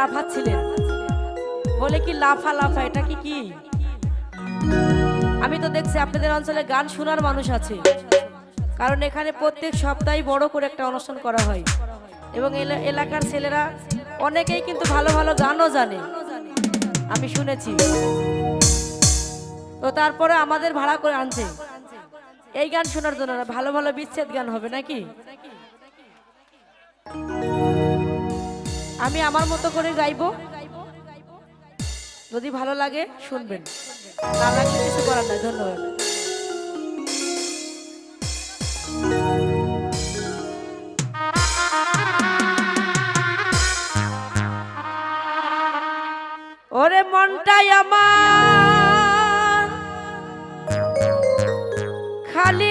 লাফাচ্ছিলেন। বলে কি, লাফা লাফা, এটা কি কি? আমি তো দেখছি আপনাদের অঞ্চলে গান শোনার মানুষ আছে। কারণ এখানে প্রত্যেক সপ্তাহে বড় করে একটা অনুষ্ঠান করা হয়। এবং এলাকার ছেলেরা অনেকেই কিন্তু ভালো ভালো গানও জানে। আমি শুনেছি। তো তারপরে আমাদের ভাড়া করে আনছে। এই গান শোনার জন্য ভালো ভালো বিচ্ছেদ গান হবে নাকি? আমি আমার মতো করে গাইব? যদি ভালো লাগে, শুনবেন। না লাগলে কিছু করার ধন্যবাদ। ওরে মনটাই আমার। খালি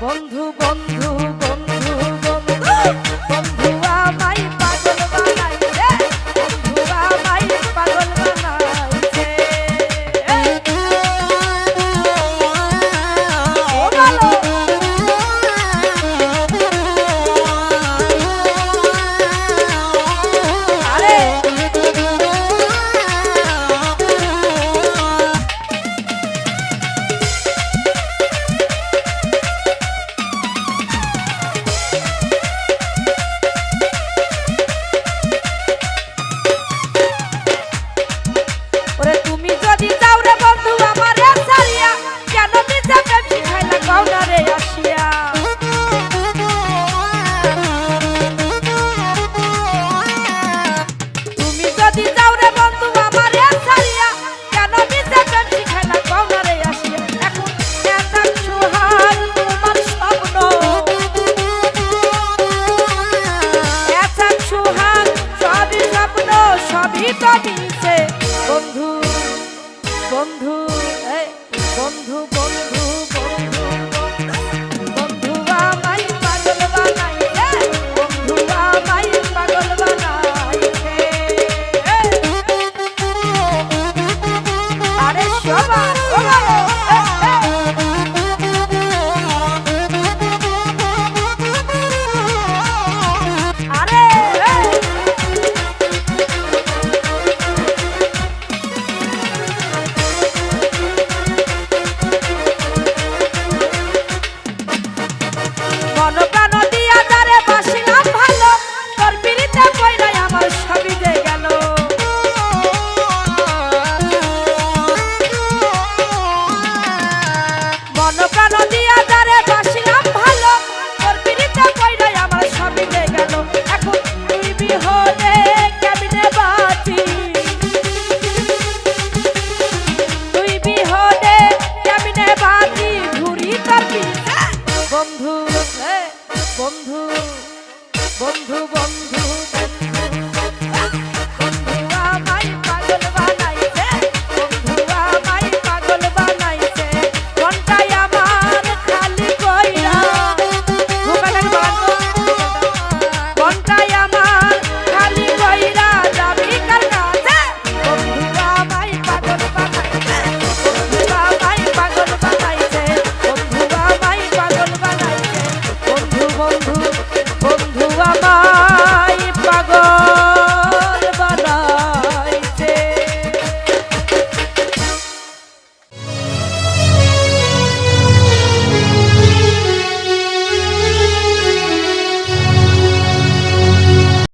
বন্ধু বন্ধু।